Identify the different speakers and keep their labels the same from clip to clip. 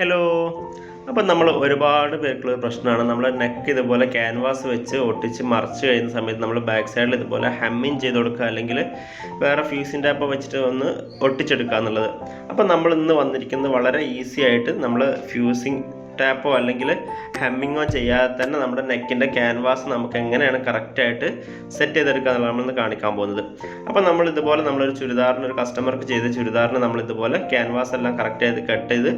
Speaker 1: Hello അപ്പം നമ്മൾ ഒരുപാട് പേർക്കുള്ള പ്രശ്നമാണ്. നമ്മൾ നെക്ക് ഇതുപോലെ ക്യാൻവാസ് വെച്ച് ഒട്ടിച്ച് മറച്ച് കഴിയുന്ന സമയത്ത് നമ്മൾ ബാക്ക് സൈഡിൽ ഇതുപോലെ ഹമ്മിങ് ചെയ്ത് കൊടുക്കുക. അല്ലെങ്കിൽ വേറെ ഫ്യൂസിന്റെ അപ്പം വെച്ചിട്ട് ഒന്ന് ഒട്ടിച്ചെടുക്കുക എന്നുള്ളത്. അപ്പം നമ്മൾ ഇന്ന് വന്നിരിക്കുന്നത് വളരെ ഈസി ആയിട്ട് നമ്മൾ ഫ്യൂസിങ് ടാപ്പോ അല്ലെങ്കിൽ ഹെമ്മിങ്ങോ ചെയ്യാതെ തന്നെ നമ്മുടെ നെക്കിന്റെ ക്യാൻവാസ് നമുക്ക് എങ്ങനെയാണ് കറക്റ്റായിട്ട് സെറ്റ് ചെയ്തെടുക്കുക എന്നുള്ളത് നമ്മളിന്ന് കാണിക്കാൻ പോകുന്നത്. അപ്പോൾ നമ്മൾ ഇതുപോലെ നമ്മളൊരു ചുരിദാറിന് ഒരു കസ്റ്റമർക്ക് ചെയ്ത ചുരിദാറിന് നമ്മൾ ഇതുപോലെ ക്യാൻവാസ് എല്ലാം കറക്റ്റ് ചെയ്ത് കട്ട് ചെയ്ത്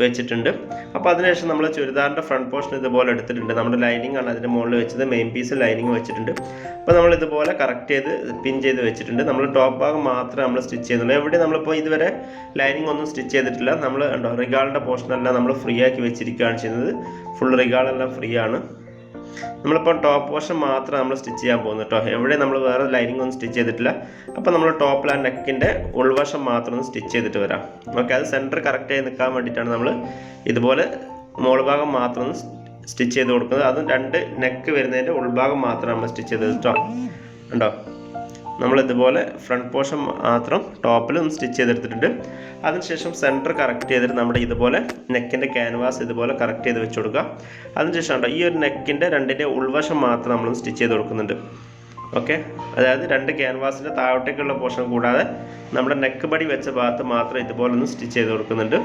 Speaker 1: വെച്ചിട്ടുണ്ട്. അപ്പോൾ അതിനുശേഷം നമ്മൾ ചുരിദാറിന്റെ ഫ്രണ്ട് പോർഷൻ ഇതുപോലെ എടുത്തിട്ടുണ്ട്. നമ്മുടെ ലൈനിങ് ആണ് അതിന്റെ മുകളിൽ വെച്ചത്. മെയിൻ പീസ് ലൈനിങ് വെച്ചിട്ടുണ്ട്. അപ്പോൾ നമ്മൾ ഇതുപോലെ കറക്റ്റ് ചെയ്ത് പിൻ ചെയ്ത് വെച്ചിട്ടുണ്ട്. നമ്മൾ ടോപ്പ് ഭാഗം മാത്രമേ നമ്മൾ സ്റ്റിച്ച് ചെയ്യുന്നുള്ളൂ. എവിടെ നമ്മളിപ്പോൾ ഇതുവരെ ലൈനിങ് ഒന്നും സ്റ്റിച്ച് ചെയ്തിട്ടില്ല. നമ്മൾ ഉണ്ടോ റിഗാളിന്റെ പോർഷനെല്ലാം നമ്മൾ ഫ്രീ ആക്കി വെച്ചിരിക്കുകയാണ് ചെയ്യുന്നത്. ഫുൾ റിഗാളെല്ലാം ഫ്രീ ആണ്. നമ്മളിപ്പോൾ ടോപ്പ് പോർഷൻ മാത്രം നമ്മൾ സ്റ്റിച്ച് ചെയ്യാൻ പോകുന്നു കേട്ടോ എവിടെ നമ്മൾ വേറെ ലൈനിങ് ഒന്നും സ്റ്റിച്ച് ചെയ്തിട്ടില്ല. അപ്പോൾ നമ്മൾ ടോപ്പ് ആൻഡ് നെക്കിന്റെ ഉൾവശം മാത്രം ഒന്ന് സ്റ്റിച്ച് ചെയ്തിട്ട് വരാം. ഓക്കെ അത് സെന്റർ കറക്റ്റ് ആയി നിൽക്കാൻ വേണ്ടിയിട്ടാണ് നമ്മൾ ഇതുപോലെ മോൾ ഭാഗം മാത്രം ഒന്ന് സ്റ്റിച്ച് ചെയ്ത് കൊടുക്കുന്നത്. അതും രണ്ട് നെക്ക് വരുന്നതിന്റെ ഉൾഭാഗം മാത്രം നമ്മൾ സ്റ്റിച്ച് ചെയ്ത് കേട്ടോ ഉണ്ടോ നമ്മൾ ഇതുപോലെ ഫ്രണ്ട് പോർഷൻ മാത്രം ഒന്ന് സ്റ്റിച്ച് ചെയ്തെടുത്തിട്ടുണ്ട്. അതിനുശേഷം സെന്റർ കറക്റ്റ് ചെയ്തിട്ട് നമ്മുടെ ഇതുപോലെ നെക്കിന്റെ ക്യാൻവാസ് ഇതുപോലെ കറക്റ്റ് ചെയ്ത് വെച്ച് കൊടുക്കുക. അതിനുശേഷം കേട്ടോ ഈ ഒരു നെക്കിന്റെ രണ്ടിന്റെ ഉൾവശം മാത്രം നമ്മൾ സ്റ്റിച്ച് ചെയ്ത് കൊടുക്കുന്നുണ്ട്. ഓക്കെ അതായത് രണ്ട് ക്യാൻവാസിന്റെ താഴോട്ടേക്കുള്ള പോർഷൻ കൂടാതെ നമ്മുടെ നെക്ക് പടി വെച്ച ഭാഗത്ത് മാത്രം ഇതുപോലെ ഒന്ന് സ്റ്റിച്ച് ചെയ്ത് കൊടുക്കുന്നുണ്ട്.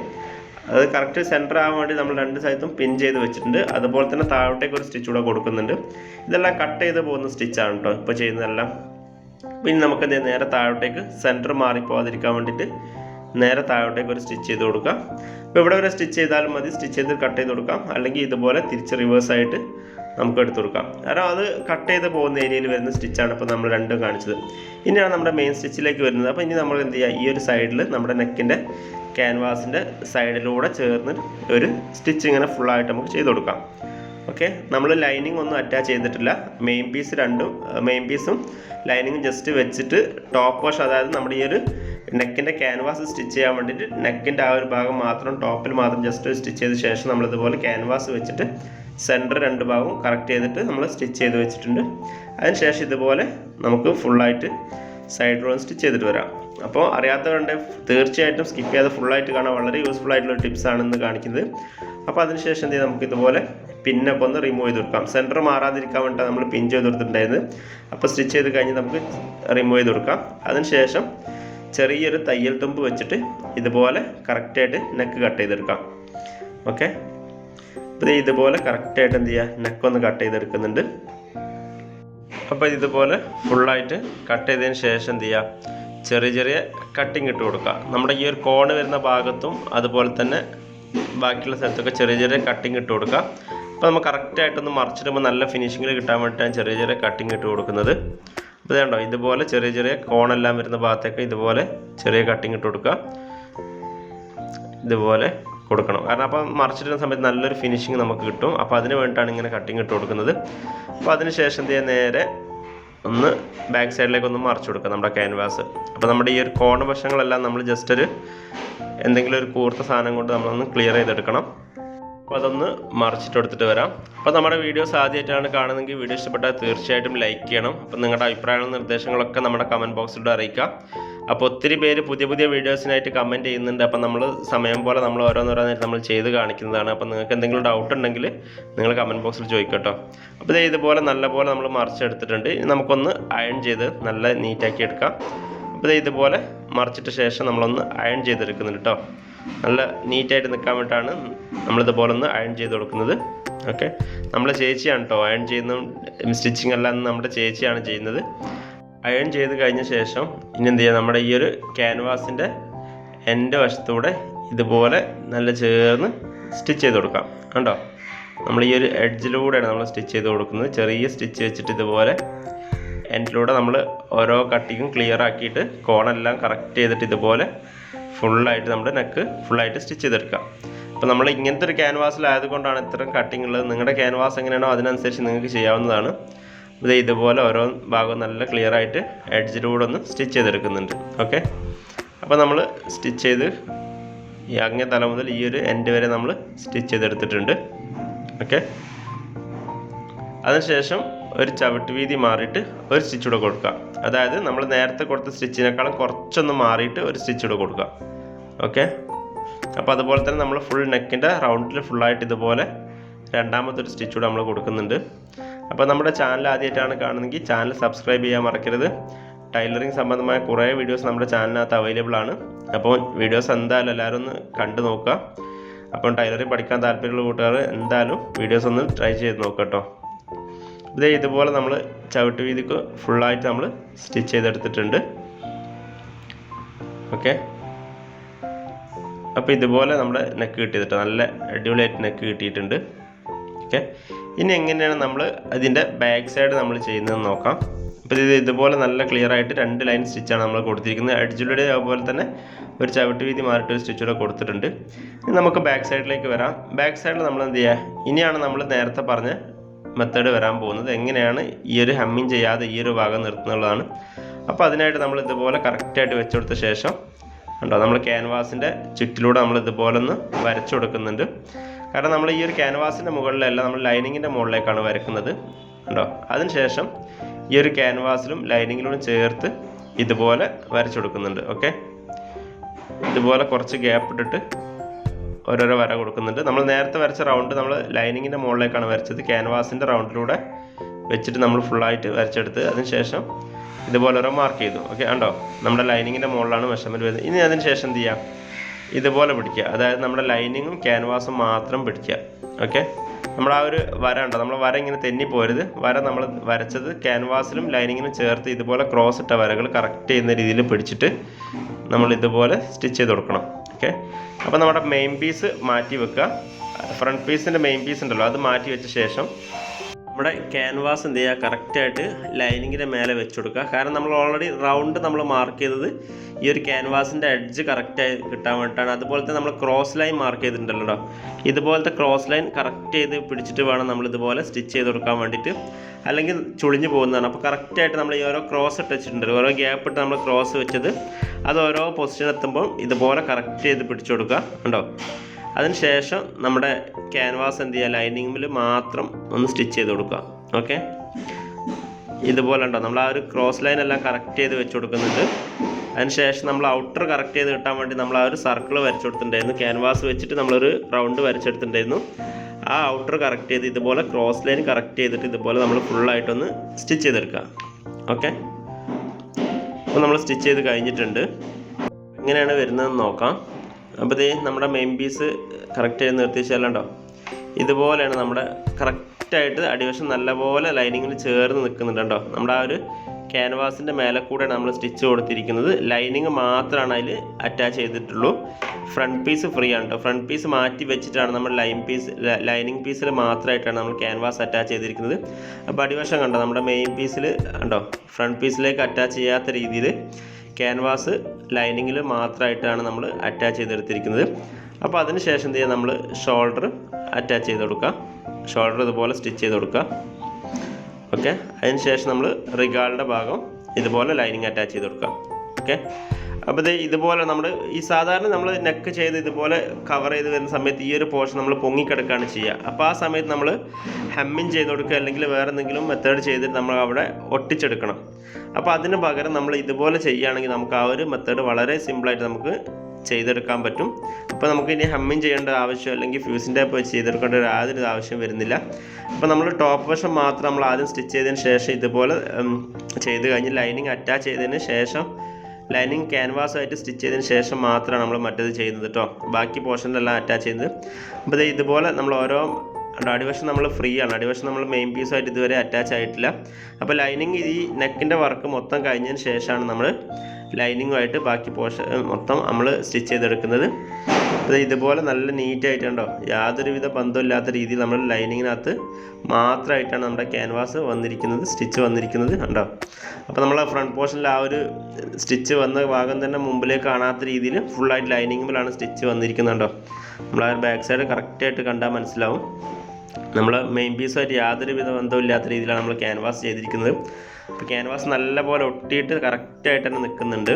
Speaker 1: അത് കറക്റ്റ് സെന്റർ ആവാൻ വേണ്ടി നമ്മൾ രണ്ട് സൈഡും പിൻ ചെയ്ത് വെച്ചിട്ടുണ്ട്. അതുപോലെ തന്നെ താഴോട്ടേക്ക് ഒരു സ്റ്റിച്ച് കൂടെ കൊടുക്കുന്നുണ്ട്. ഇതെല്ലാം കട്ട് ചെയ്ത് പോകുന്ന സ്റ്റിച്ചാണ് കേട്ടോ ഇപ്പോൾ ചെയ്യുന്നതെല്ലാം. പിന്നെ നമുക്ക് ദേ നേരെ താഴോട്ടേക്ക് സെന്റർ മാറിപ്പോകാതിരിക്കാൻ വേണ്ടിയിട്ട് നേരെ താഴോട്ടേക്ക് ഒരു സ്റ്റിച്ച് ചെയ്ത് കൊടുക്കാം. അപ്പോൾ ഇവിടെ വരെ സ്റ്റിച്ച് ചെയ്താലും മതി. സ്റ്റിച്ച് ചെയ്ത് കട്ട് ചെയ്ത് കൊടുക്കാം. അല്ലെങ്കിൽ ഇതുപോലെ തിരിച്ച് റിവേഴ്സ് ആയിട്ട് നമുക്ക് എടുത്തു കൊടുക്കാം. കാരണം അത് കട്ട് ചെയ്ത് പോകുന്ന ഏരിയയിൽ വരുന്ന സ്റ്റിച്ചാണ് ഇപ്പോൾ നമ്മൾ രണ്ടും കാണിച്ചത്. ഇനിയാണ് നമ്മുടെ മെയിൻ സ്റ്റിച്ചിലേക്ക് വരുന്നത്. അപ്പോൾ ഇനി നമ്മൾ എന്ത് ചെയ്യുക? ഈ ഒരു സൈഡിൽ നമ്മുടെ നെക്കിന്റെ ക്യാൻവാസിന്റെ സൈഡിലൂടെ ചേർന്ന് ഒരു സ്റ്റിച്ച് ഇങ്ങനെ ഫുള്ളായിട്ട് നമുക്ക് ചെയ്ത് കൊടുക്കാം. ഓക്കെ നമ്മൾ ലൈനിങ് ഒന്നും അറ്റാച്ച് ചെയ്തിട്ടില്ല. മെയിൻ പീസ് രണ്ടും മെയിൻ പീസും ലൈനിങ് ജസ്റ്റ് വെച്ചിട്ട് ടോപ്പ് വാഷ് അതായത് നമ്മുടെ ഈ ഒരു നെക്കിന്റെ ക്യാൻവാസ് സ്റ്റിച്ച് ചെയ്യാൻ വേണ്ടിയിട്ട് നെക്കിന്റെ ആ ഒരു ഭാഗം മാത്രം ടോപ്പിൽ മാത്രം ജസ്റ്റ് സ്റ്റിച്ച് ചെയ്ത ശേഷം നമ്മളിതുപോലെ ക്യാൻവാസ് വെച്ചിട്ട് സെന്റർ രണ്ട് ഭാഗവും കറക്റ്റ് ചെയ്തിട്ട് നമ്മൾ സ്റ്റിച്ച് ചെയ്ത് വെച്ചിട്ടുണ്ട്. അതിനുശേഷം ഇതുപോലെ നമുക്ക് ഫുള്ളായിട്ട് സൈഡ് റോൺ സ്റ്റിച്ച് ചെയ്തിട്ട് വരാം. അപ്പോൾ അറിയാത്തവരുണ്ട് തീർച്ചയായിട്ടും സ്കിപ്പ് ചെയ്യാതെ ഫുള്ളായിട്ട് കാണാൻ വളരെ യൂസ്ഫുൾ ആയിട്ടുള്ള ടിപ്സ് ആണെന്ന് കാണിക്കുന്നത്. അപ്പോൾ അതിനുശേഷം എന്ത് ചെയ്യാം? നമുക്ക് ഇതുപോലെ പിന്നൊക്കെ ഒന്ന് റിമൂവ് ചെയ്ത് കൊടുക്കാം. സെന്റർ മാറാതിരിക്കാൻ വേണ്ടിയിട്ട് നമ്മൾ പിൻ ചെയ്ത് കൊടുത്തിട്ടുണ്ടായിരുന്നു അപ്പോൾ സ്റ്റിച്ച് ചെയ്ത് കഴിഞ്ഞ് നമുക്ക് റിമൂവ് ചെയ്ത് കൊടുക്കാം. അതിനുശേഷം ചെറിയൊരു തയ്യൽ തുമ്പ് വെച്ചിട്ട് ഇതുപോലെ കറക്റ്റായിട്ട് നെക്ക് കട്ട് ചെയ്തെടുക്കാം ഓക്കെ അപ്പോൾ ഇതുപോലെ കറക്റ്റായിട്ട് എന്ത് ചെയ്യുക? നെക്കൊന്ന് കട്ട് ചെയ്തെടുക്കുന്നുണ്ട് അപ്പോൾ ഇതുപോലെ ഫുള്ളായിട്ട് കട്ട് ചെയ്തതിന് ശേഷം എന്ത് ചെയ്യുക? ചെറിയ ചെറിയ കട്ടിങ് ഇട്ട് കൊടുക്കുക. നമ്മുടെ ഈ ഒരു കോണ് വരുന്ന ഭാഗത്തും അതുപോലെ തന്നെ ബാക്കിയുള്ള സ്ഥലത്തൊക്കെ ചെറിയ ചെറിയ കട്ടിങ് ഇട്ട് കൊടുക്കുക അപ്പോൾ നമ്മൾ കറക്റ്റായിട്ടൊന്ന് മറിച്ചിടുമ്പോൾ നല്ല ഫിനിഷിങ്ങിൽ കിട്ടാൻ വേണ്ടിയിട്ടാണ് ചെറിയ ചെറിയ കട്ടിങ് ഇട്ട് കൊടുക്കുന്നത്. അപ്പോൾ ഇതുണ്ടോ ഇതുപോലെ ചെറിയ ചെറിയ കോണെല്ലാം വരുന്ന ഭാഗത്തേക്ക് ഇതുപോലെ ചെറിയ കട്ടിങ് ഇട്ട് കൊടുക്കുക ഇതുപോലെ കൊടുക്കണം. കാരണം അപ്പം മറിച്ചിടുന്ന സമയത്ത് നല്ലൊരു ഫിനിഷിങ് നമുക്ക് കിട്ടും. അപ്പോൾ അതിന് വേണ്ടിയിട്ടാണ് ഇങ്ങനെ കട്ടിങ് ഇട്ട് കൊടുക്കുന്നത്. അപ്പോൾ അതിന് ശേഷം എന്ത് ചെയ്യാൻ നേരെ ഒന്ന് ബാക്ക് സൈഡിലേക്ക് ഒന്ന് മറിച്ച് കൊടുക്കുക നമ്മുടെ ക്യാൻവാസ് അപ്പോൾ നമ്മുടെ ഈ ഒരു കോണ വശങ്ങളെല്ലാം നമ്മൾ ജസ്റ്റ് ഒരു എന്തെങ്കിലും ഒരു കൂർത്ത സാധനം കൊണ്ട് നമ്മളൊന്ന് ക്ലിയർ ചെയ്തെടുക്കണം. അപ്പോൾ അതൊന്ന് മറിച്ചിട്ട് എടുത്തിട്ട് വരാം. അപ്പോൾ നമ്മുടെ വീഡിയോസ് ആദ്യമായിട്ടാണ് കാണുന്നതെങ്കിൽ വീഡിയോ ഇഷ്ടപ്പെട്ടാൽ തീർച്ചയായിട്ടും ലൈക്ക് ചെയ്യണം. അപ്പോൾ നിങ്ങളുടെ അഭിപ്രായങ്ങളും നിർദ്ദേശങ്ങളൊക്കെ നമ്മുടെ കമന്റ് ബോക്സിലൂടെ അറിയിക്കുക അപ്പോൾ ഒത്തിരി പേര് പുതിയ പുതിയ വീഡിയോസിനായിട്ട് കമന്റ് ചെയ്യുന്നുണ്ട്. അപ്പോൾ നമ്മൾ സമയം പോലെ നമ്മൾ ഓരോന്നോരോന്നായിട്ട് നമ്മൾ ചെയ്ത് കാണിക്കുന്നതാണ്. അപ്പോൾ നിങ്ങൾക്ക് എന്തെങ്കിലും ഡൗട്ട് ഉണ്ടെങ്കിൽ നിങ്ങൾ കമന്റ് ബോക്സിൽ ചോദിക്കട്ടോ. അപ്പോൾ ഇതുപോലെ നല്ലപോലെ നമ്മൾ മറിച്ചെടുത്തിട്ടുണ്ട്. ഇനി നമുക്കൊന്ന് അയൺ ചെയ്ത് നല്ല നീറ്റാക്കി എടുക്കാം. അപ്പോൾ ഇതുപോലെ മറിച്ചിട്ട ശേഷം നമ്മളൊന്ന് അയൺ ചെയ്തെടുക്കുന്നുണ്ട് കേട്ടോ നല്ല നീറ്റായിട്ട് നിൽക്കാൻ വേണ്ടിയിട്ടാണ് നമ്മളിതുപോലെ ഒന്ന് അയൺ ചെയ്ത് കൊടുക്കുന്നത്. ഓക്കെ. നമ്മളെ ചേച്ചിയാണ് കേട്ടോ അയൺ ചെയ്യുന്ന സ്റ്റിച്ചിങ് എല്ലാം നമ്മുടെ ചേച്ചിയാണ് ചെയ്യുന്നത്. അയൺ ചെയ്ത് കഴിഞ്ഞ ശേഷം ഇനി എന്ത് ചെയ്യുക നമ്മുടെ ഈ ഒരു ക്യാൻവാസിന്റെ എന്റെ വശത്തൂടെ ഇതുപോലെ നല്ല ചേർന്ന് സ്റ്റിച്ച് ചെയ്ത് കൊടുക്കാം. കണ്ടോ? നമ്മൾ ഈ ഒരു എഡ്ജിലൂടെയാണ് നമ്മൾ സ്റ്റിച്ച് ചെയ്ത് കൊടുക്കുന്നത്. ചെറിയ സ്റ്റിച്ച് വെച്ചിട്ട് ഇതുപോലെ എൻഡിലൂടെ നമ്മൾ ഓരോ കട്ടിങ്ങും ക്ലിയർ ആക്കിയിട്ട് കോണെല്ലാം കറക്റ്റ് ചെയ്തിട്ട് ഇതുപോലെ ഫുള്ളായിട്ട് നമ്മുടെ നെക്ക് ഫുള്ളായിട്ട് സ്റ്റിച്ച് ചെയ്തെടുക്കാം അപ്പോൾ നമ്മൾ ഇങ്ങനത്തെ ഒരു ക്യാൻവാസിലായതുകൊണ്ടാണ് ഇത്രയും കട്ടിങ് ഉള്ളത്. നിങ്ങളുടെ ക്യാൻവാസ് എങ്ങനെയാണോ അതിനനുസരിച്ച് നിങ്ങൾക്ക് ചെയ്യാവുന്നതാണ്. ഇത് ഇതുപോലെ ഓരോ ഭാഗവും നല്ല ക്ലിയർ ആയിട്ട് എഡ്ജിലൂടെ ഒന്ന് സ്റ്റിച്ച് ചെയ്തെടുക്കുന്നുണ്ട്. ഓക്കെ അപ്പോൾ നമ്മൾ സ്റ്റിച്ച് ചെയ്ത് ഈ അങ്ങേ തല മുതൽ ഈ ഒരു എൻഡ് വരെ നമ്മൾ സ്റ്റിച്ച് ചെയ്തെടുത്തിട്ടുണ്ട്. ഓക്കെ അതിനുശേഷം ഒരു ചവിട്ട് വീതി മാറിയിട്ട് ഒരു സ്റ്റിച്ച് കൂടെ കൊടുക്കുക. അതായത് നമ്മൾ നേരത്തെ കൊടുത്ത സ്റ്റിച്ചിനേക്കാളും കുറച്ചൊന്ന് മാറിയിട്ട് ഒരു സ്റ്റിച്ച് കൂടെ കൊടുക്കുക. ഓക്കെ? അപ്പോൾ അതുപോലെ തന്നെ നമ്മൾ ഫുൾ നെക്കിന്റെ റൗണ്ടിൽ ഫുള്ളായിട്ട് ഇതുപോലെ രണ്ടാമത്തെ ഒരു സ്റ്റിച്ച് കൂടെ നമ്മൾ കൊടുക്കുന്നുണ്ട്. അപ്പോൾ നമ്മുടെ ചാനൽ ആദ്യമായിട്ടാണ് കാണുന്നതെങ്കിൽ ചാനൽ സബ്സ്ക്രൈബ് ചെയ്യാൻ മറക്കരുത്. ടൈലറിംഗ് സംബന്ധമായ കുറേ വീഡിയോസ് നമ്മുടെ ചാനലിനകത്ത് അവൈലബിൾ ആണ്. അപ്പോൾ വീഡിയോസ് എന്തായാലും എല്ലാവരും ഒന്ന് കണ്ടു നോക്കുക. അപ്പം ടൈലറിംഗ് പഠിക്കാൻ താല്പര്യമുള്ള കൂട്ടുകാർ എന്തായാലും വീഡിയോസ് ഒന്ന് ട്രൈ ചെയ്ത് നോക്കാം കേട്ടോ. ഇത് ഇതുപോലെ നമ്മൾ ചവിട്ട് വീതിക്ക് ഫുള്ളായിട്ട് നമ്മൾ സ്റ്റിച്ച് ചെയ്തെടുത്തിട്ടുണ്ട്. ഓക്കെ അപ്പോൾ ഇതുപോലെ നമ്മുടെ നെക്ക് കിട്ടിയിട്ടുണ്ട് നല്ല അടിപൊളിയായിട്ട് നെക്ക് കിട്ടിയിട്ടുണ്ട്. ഓക്കെ ഇനി എങ്ങനെയാണ് നമ്മൾ അതിന്റെ ബാക്ക് സൈഡ് നമ്മൾ ചെയ്യുന്നതെന്ന് നോക്കാം. അപ്പോൾ ഇത് ഇതുപോലെ നല്ല ക്ലിയർ ആയിട്ട് രണ്ട് ലൈൻ സ്റ്റിച്ചാണ് നമ്മൾ കൊടുത്തിരിക്കുന്നത്. അടിച്ചുള്ളിയുടെ അതുപോലെ തന്നെ ഒരു ചവിട്ട് വീതി മാറിയിട്ട് ഒരു സ്റ്റിച്ചൂടെ കൊടുത്തിട്ടുണ്ട്. ഇനി നമുക്ക് ബാക്ക് സൈഡിലേക്ക് വരാം. ബാക്ക് സൈഡിൽ നമ്മൾ എന്ത് ചെയ്യുക ഇനിയാണ് നമ്മൾ നേരത്തെ പറഞ്ഞ മെത്തേഡ് വരാൻ പോകുന്നത്. എങ്ങനെയാണ് ഈ ഒരു ഹമ്മിങ് ചെയ്യാതെ ഈ ഒരു ഭാഗം നിർത്തുന്നുള്ളതാണ്. അപ്പോൾ അതിനായിട്ട് നമ്മൾ ഇതുപോലെ കറക്റ്റായിട്ട് വെച്ച് കൊടുത്ത ശേഷം ഉണ്ടോ നമ്മൾ ക്യാൻവാസിന്റെ ചുറ്റിലൂടെ നമ്മൾ ഇതുപോലെ ഒന്ന് വരച്ചു കൊടുക്കുന്നുണ്ട്. കാരണം നമ്മൾ ഈ ഒരു ക്യാൻവാസിന്റെ മുകളിലല്ല നമ്മൾ ലൈനിങ്ങിന്റെ മുകളിലേക്കാണ് വരക്കുന്നത്. ഉണ്ടോ അതിനുശേഷം ഈ ഒരു ക്യാൻവാസിലും ലൈനിങ്ങിലും ചേർത്ത് ഇതുപോലെ വരച്ചു കൊടുക്കുന്നുണ്ട്. ഓക്കെ ഇതുപോലെ കുറച്ച് ഗ്യാപ്പ് ഇട്ടിട്ട് ഓരോരോ വര കൊടുക്കുന്നുണ്ട്. നമ്മൾ നേരത്തെ വരച്ച റൗണ്ട് നമ്മൾ ലൈനിങ്ങിന്റെ മുകളിലേക്കാണ് വരച്ചത്. ക്യാൻവാസിന്റെ റൗണ്ടിലൂടെ വെച്ചിട്ട് നമ്മൾ ഫുള്ളായിട്ട് വരച്ചെടുത്ത് അതിനുശേഷം ഇതുപോലെ ഓരോ മാർക്ക് ചെയ്തു. ഓക്കെ ഉണ്ടോ നമ്മുടെ ലൈനിങ്ങിന്റെ മുകളിലാണ് മെഷർമെന്റ് വരുന്നത്. ഇനി അതിന് ശേഷം എന്ത് ചെയ്യാം? ഇതുപോലെ പിടിക്കുക. അതായത് നമ്മുടെ ലൈനിങ്ങും ക്യാൻവാസും മാത്രം പിടിക്കുക. ഓക്കെ നമ്മൾ ആ ഒരു വര ഉണ്ടോ നമ്മൾ വര ഇങ്ങനെ തെന്നി പോരുത്. വര നമ്മൾ വരച്ചത് ക്യാൻവാസിലും ലൈനിങ്ങിനും ചേർത്ത് ഇതുപോലെ ക്രോസ് ഇട്ട വരകൾ കറക്റ്റ് ചെയ്യുന്ന രീതിയിൽ പിടിച്ചിട്ട് നമ്മൾ ഇതുപോലെ സ്റ്റിച്ച് ചെയ്ത് കൊടുക്കണം. ഓക്കെ. അപ്പോൾ നമ്മുടെ മെയിൻ പീസ് മാറ്റി വെക്കുക. ഫ്രണ്ട് പീസിന്റെ മെയിൻ പീസ് ഉണ്ടല്ലോ അത് മാറ്റി വെച്ച ശേഷം നമ്മുടെ ക്യാൻവാസ് എന്ത് ചെയ്യുക? കറക്റ്റായിട്ട് ലൈനിങ്ങിന്റെ മേലെ വെച്ച് കൊടുക്കുക. കാരണം നമ്മൾ ഓൾറെഡി റൗണ്ട് നമ്മൾ മാർക്ക് ചെയ്തത് ഈ ഒരു ക്യാൻവാസിന്റെ എഡ്ജ് കറക്റ്റായി കിട്ടാൻ വേണ്ടിയിട്ടാണ്. അതുപോലെ തന്നെ നമ്മൾ ക്രോസ് ലൈൻ മാർക്ക് ചെയ്തിട്ടുണ്ടല്ലോ. ഇതുപോലത്തെ ക്രോസ് ലൈൻ കറക്റ്റ് ചെയ്ത് പിടിച്ചിട്ട് വേണം നമ്മൾ ഇതുപോലെ സ്റ്റിച്ച് ചെയ്ത് കൊടുക്കാൻ വേണ്ടിയിട്ട്. അല്ലെങ്കിൽ ചുളിഞ്ഞു പോകുന്നതാണ്. അപ്പോൾ കറക്റ്റായിട്ട് നമ്മൾ ഈ ഓരോ ക്രോസ് ഇട്ട് വെച്ചിട്ടുണ്ട്. ഓരോ ഗ്യാപ്പ് ഇട്ട് നമ്മൾ ക്രോസ് വെച്ചത് അത് ഓരോ പൊസിഷൻ എത്തുമ്പോൾ ഇതുപോലെ കറക്റ്റ് ചെയ്ത് പിടിച്ചു കൊടുക്കുക. ഉണ്ടോ അതിനുശേഷം നമ്മുടെ ക്യാൻവാസ് എന്ത് ചെയ്യുക? ലൈനിങ്ങിൽ മാത്രം ഒന്ന് സ്റ്റിച്ച് ചെയ്ത് കൊടുക്കുക. ഓക്കെ ഇതുപോലെ ഉണ്ടോ നമ്മൾ ആ ഒരു ക്രോസ് ലൈൻ എല്ലാം കറക്റ്റ് ചെയ്ത് വെച്ച് കൊടുക്കുന്നുണ്ട്. അതിനുശേഷം നമ്മൾ ഔട്ടർ കറക്റ്റ് ചെയ്ത് കിട്ടാൻ വേണ്ടി നമ്മൾ ആ ഒരു സർക്കിൾ വരച്ചു കൊടുത്തിട്ടുണ്ടായിരുന്നു. ക്യാൻവാസ് വെച്ചിട്ട് നമ്മളൊരു റൗണ്ട് വരച്ചെടുത്തിട്ടുണ്ടായിരുന്നു ആ ഔട്ടർ കറക്റ്റ് ചെയ്ത് ഇതുപോലെ ക്രോസ് ലൈൻ കറക്റ്റ് ചെയ്തിട്ട് ഇതുപോലെ നമ്മൾ ഫുള്ളായിട്ടൊന്ന് സ്റ്റിച്ച് ചെയ്തെടുക്കുക ഓക്കെ അപ്പോൾ നമ്മൾ സ്റ്റിച്ച് ചെയ്ത് കഴിഞ്ഞിട്ടുണ്ട്. എങ്ങനെയാണ് വരുന്നതെന്ന് നോക്കാം. അപ്പോൾ ഇതേ നമ്മുടെ മെയിൻ പീസ് കറക്റ്റ് ചെയ്ത് നിർത്തിച്ചാലുണ്ടോ ഇതുപോലെയാണ് നമ്മുടെ കറക്റ്റായിട്ട് അടിവശം നല്ലപോലെ ലൈനിങ്ങിൽ ചേർന്ന് നിൽക്കുന്നുണ്ട് കേട്ടോ നമ്മുടെ ആ ഒരു ക്യാൻവാസിന്റെ മേലെ കൂടെ നമ്മൾ സ്റ്റിച്ച് കൊടുത്തിരിക്കുന്നത്. ലൈനിങ് മാത്രമാണ് അതിൽ അറ്റാച്ച് ചെയ്തിട്ടുള്ളൂ. ഫ്രണ്ട് പീസ് ഫ്രീ ആണ് കേട്ടോ ഫ്രണ്ട് പീസ് മാറ്റി വെച്ചിട്ടാണ് നമ്മൾ ലൈൻ പീസ് ലൈനിങ് പീസിൽ മാത്രമായിട്ടാണ് നമ്മൾ ക്യാൻവാസ് അറ്റാച്ച് ചെയ്തിരിക്കുന്നത്. അപ്പോൾ അടിവശം കണ്ടോ? നമ്മുടെ മെയിൻ പീസിൽ കണ്ടോ? ഫ്രണ്ട് പീസിലേക്ക് അറ്റാച്ച് ചെയ്യാത്ത രീതിയിൽ ക്യാൻവാസ് ലൈനിങ്ങിൽ മാത്രമായിട്ടാണ് നമ്മൾ അറ്റാച്ച് ചെയ്തെടുത്തിരിക്കുന്നത്. അപ്പോൾ അതിന് ശേഷം എന്ത് നമ്മൾ ഷോൾഡർ അറ്റാച്ച് ചെയ്ത് കൊടുക്കുക. ഷോൾഡർ ഇതുപോലെ സ്റ്റിച്ച് ചെയ്ത് കൊടുക്കുക. ഓക്കെ? അതിന് ശേഷം നമ്മൾ റിഗാളിന്റെ ഭാഗം ഇതുപോലെ ലൈനിങ് അറ്റാച്ച് ചെയ്ത് കൊടുക്കാം ഓക്കെ? അപ്പോൾ ഇത് ഇതുപോലെ നമ്മൾ ഈ സാധാരണ നമ്മൾ നെക്ക് ചെയ്ത് ഇതുപോലെ കവർ ചെയ്ത് വരുന്ന സമയത്ത് ഈ ഒരു പോർഷൻ നമ്മൾ പൊങ്ങിക്കിടക്കുകയാണ് ചെയ്യുക. അപ്പോൾ ആ സമയത്ത് നമ്മൾ ഹമ്മിങ് ചെയ്ത് കൊടുക്കുക അല്ലെങ്കിൽ വേറെ എന്തെങ്കിലും മെത്തേഡ് ചെയ്തിട്ട് നമ്മൾ അവിടെ ഒട്ടിച്ചെടുക്കണം. അപ്പോൾ അതിന് പകരം നമ്മൾ ഇതുപോലെ ചെയ്യുകയാണെങ്കിൽ നമുക്ക് ആ ഒരു മെത്തേഡ് വളരെ സിമ്പിളായിട്ട് നമുക്ക് ചെയ്തെടുക്കാൻ പറ്റും. അപ്പോൾ നമുക്ക് ഇനി ഹമ്മിങ് ചെയ്യേണ്ട ആവശ്യം അല്ലെങ്കിൽ ഫ്യൂസിന്റെ വെച്ച് ചെയ്തെടുക്കേണ്ട ഒരു യാതൊരു ആവശ്യം വരുന്നില്ല. അപ്പോൾ നമ്മൾ ടോപ്പ് വശം മാത്രം നമ്മൾ ആദ്യം സ്റ്റിച്ച് ചെയ്തതിന് ശേഷം ഇതുപോലെ ചെയ്ത് കഴിഞ്ഞ് ലൈനിങ് അറ്റാച്ച് ചെയ്തതിന് ശേഷം ലൈനിങ് ക്യാൻവാസായിട്ട് സ്റ്റിച്ച് ചെയ്തതിന് ശേഷം മാത്രമാണ് നമ്മൾ മറ്റേത് ചെയ്യുന്നത് കേട്ടോ. ബാക്കി പോർഷനിലെല്ലാം അറ്റാച്ച് ചെയ്ത് അപ്പോൾ ഇതുപോലെ നമ്മൾ ഓരോ ഉണ്ട്. അടിവശം നമ്മൾ ഫ്രീ ആണ്. അടിവശം നമ്മൾ മെയിൻ പീസുമായിട്ട് ഇതുവരെ അറ്റാച്ച് ആയിട്ടില്ല. അപ്പോൾ ലൈനിങ് ഈ നെക്കിന്റെ വർക്ക് മൊത്തം കഴിഞ്ഞതിന് ശേഷമാണ് നമ്മൾ ലൈനിങ്ങുമായിട്ട് ബാക്കി പോർഷൻ മൊത്തം നമ്മൾ സ്റ്റിച്ച് ചെയ്തെടുക്കുന്നത്. അപ്പോൾ ഇതുപോലെ നല്ല നീറ്റായിട്ടുണ്ടോ യാതൊരുവിധ ബന്ധമില്ലാത്ത രീതിയിൽ നമ്മൾ ലൈനിങ്ങിനകത്ത് മാത്രമായിട്ടാണ് നമ്മുടെ ക്യാൻവാസ് വന്നിരിക്കുന്നത് സ്റ്റിച്ച് വന്നിരിക്കുന്നത് ഉണ്ടോ അപ്പോൾ നമ്മൾ ഫ്രണ്ട് പോർഷനിൽ ആ ഒരു സ്റ്റിച്ച് വന്ന ഭാഗം തന്നെ മുമ്പിലേക്ക് കാണാത്ത രീതിയിൽ ഫുള്ളായിട്ട് ലൈനിങ്ങിലാണ് സ്റ്റിച്ച് വന്നിരിക്കുന്നത് കണ്ടോ? നമ്മൾ ആ ബാക്ക് സൈഡ് കറക്റ്റായിട്ട് കണ്ടാൽ മനസ്സിലാവും. നമ്മൾ മെയിൻ പീസുമായിട്ട് യാതൊരുവിധ ബന്ധമില്ലാത്ത രീതിയിലാണ് നമ്മൾ ക്യാൻവാസ് ചെയ്തിരിക്കുന്നത്. അപ്പോൾ ക്യാൻവാസ് നല്ലപോലെ ഒട്ടിയിട്ട് കറക്റ്റായിട്ട് തന്നെ നിൽക്കുന്നുണ്ട്.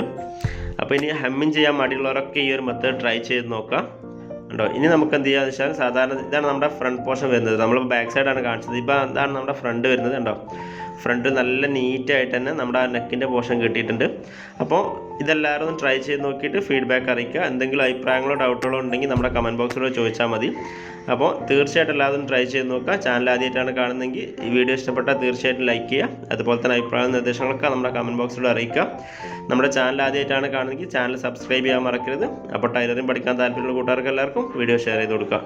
Speaker 1: അപ്പോൾ ഇനി ഹമ്മിങ് ചെയ്യാൻ മടിയുള്ളവരൊക്കെ ഈ ഒരു മെത്തേഡ് ട്രൈ ചെയ്ത് നോക്കാം. ഉണ്ടോ ഇനി നമുക്ക് എന്ത് ചെയ്യാന്ന് വെച്ചാൽ സാധാരണ ഇതാണ് നമ്മുടെ ഫ്രണ്ട് പോർഷൻ വരുന്നത്. നമ്മൾ ബാക്ക് സൈഡാണ് കാണിച്ചത്. ഇപ്പോൾ അതാണ് നമ്മുടെ ഫ്രണ്ട് വരുന്നത് ഉണ്ടോ ഫ്രണ്ട് നല്ല നീറ്റായിട്ട് തന്നെ നമ്മുടെ നെക്കിന്റെ പോർഷൻ കിട്ടിയിട്ടുണ്ട്. അപ്പോൾ ഇതെല്ലാവരും ട്രൈ ചെയ്ത് നോക്കിയിട്ട് ഫീഡ്ബാക്ക് അറിയിക്കുക. എന്തെങ്കിലും അഭിപ്രായങ്ങളോ ഡൗട്ടുകളോ ഉണ്ടെങ്കിൽ നമ്മുടെ കമന്റ് ബോക്സിലോ ചോദിച്ചാൽ മതി. അപ്പോൾ തീർച്ചയായിട്ടും എല്ലാവരും ട്രൈ ചെയ്ത് നോക്കുക. ചാനൽ ആദ്യമായിട്ടാണ് കാണുന്നതെങ്കിൽ ഈ വീഡിയോ ഇഷ്ടപ്പെട്ടാൽ തീർച്ചയായിട്ടും ലൈക്ക് ചെയ്യുക. അതുപോലെ തന്നെ അഭിപ്രായ നിർദ്ദേശങ്ങളൊക്കെ നമ്മുടെ കമന്റ് ബോക്സിലൂടെ അറിയിക്കുക. നമ്മുടെ ചാനൽ ആദ്യമായിട്ടാണ് കാണുന്നതെങ്കിൽ ചാനൽ സബ്സ്ക്രൈബ് ചെയ്യാൻ മറക്കരുത്. അപ്പോൾ ടൈലറിംഗ് പഠിക്കാൻ താല്പര്യമുള്ള കൂട്ടുകാർക്ക് എല്ലാവർക്കും വീഡിയോ ഷെയർ ചെയ്ത് കൊടുക്കുക.